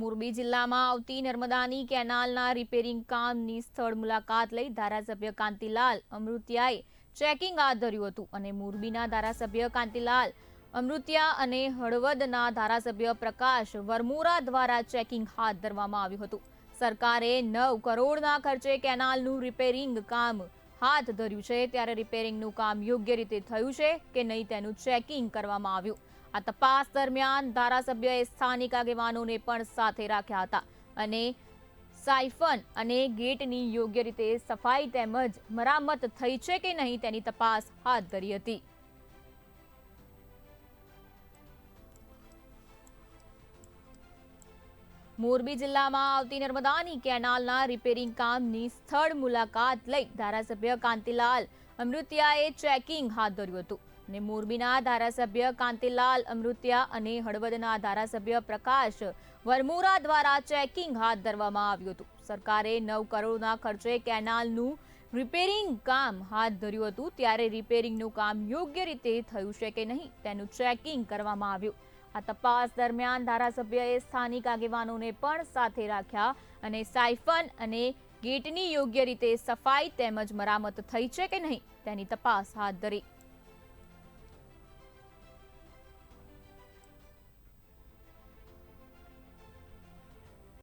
મોરબી જિલ્લામાં આવતી નર્મદાની કેનાલના રિપેરિંગ કામની સ્થળ મુલાકાત લઈ ધારાસભ્ય કાંતિલાલ અમૃતિયાએ ચેકિંગ હાથ ધર્યું હતું અને મોરબીના ધારાસભ્ય કાંતિલાલ અમૃતિયા અને હળવદના ધારાસભ્ય પ્રકાશ વરમોરા દ્વારા ચેકિંગ હાથ ધરવામાં આવ્યું હતું. સરકારે નવ કરોડના ખર્ચે કેનાલનું રિપેરિંગ કામ હાથ ધર્યું છે. ત્યારે રિપેરિંગનું કામ યોગ્ય રીતે થયું છે કે નહીં તેનું ચેકિંગ કરવામાં આવ્યું. આ તપાસ દરમિયાન ધારાસભ્યએ સ્થાનિક આગેવાનોને પણ સાથે રાખ્યા હતા અને સાયફન અને ગેટની યોગ્ય રીતે સફાઈ તેમજ મરામત થઈ છે કે નહીં તેની તપાસ હાથ ધરી હતી. મોરબી જિલ્લામાં આવતી નર્મદાની કેનાલના રિપેરિંગ કામની સ્થળ મુલાકાત લઈ ધારાસભ્ય કાંતિલાલ અમૃતિયાએ ચેકિંગ હાથ ધર્યું હતું. અને મોરબીના ધારાસભ્ય કાંતિલાલ અમૃત્યા અને હળવદના ધારાસભ્ય પ્રકાશ વરમોરા દ્વારા ચેકિંગ હાથ ધરવામાં આવ્યું હતું. સરકારે નવ કરોડના ખર્ચે કેનાલનું રિપેરિંગ કામ હાથ ધર્યું હતું. ત્યારે રિપેરિંગનું કામ યોગ્ય રીતે થયું છે કે નહીં તેનું ચેકિંગ કરવામાં આવ્યું. આ તપાસ દરમિયાન ધારાસભ્યએ સ્થાનિક આગેવાનોને પણ સાથે રાખ્યા અને સાયફન અને ગેટની યોગ્ય રીતે સફાઈ તેમજ મરામત થઈ છે કે નહીં તેની તપાસ હાથ ધરી.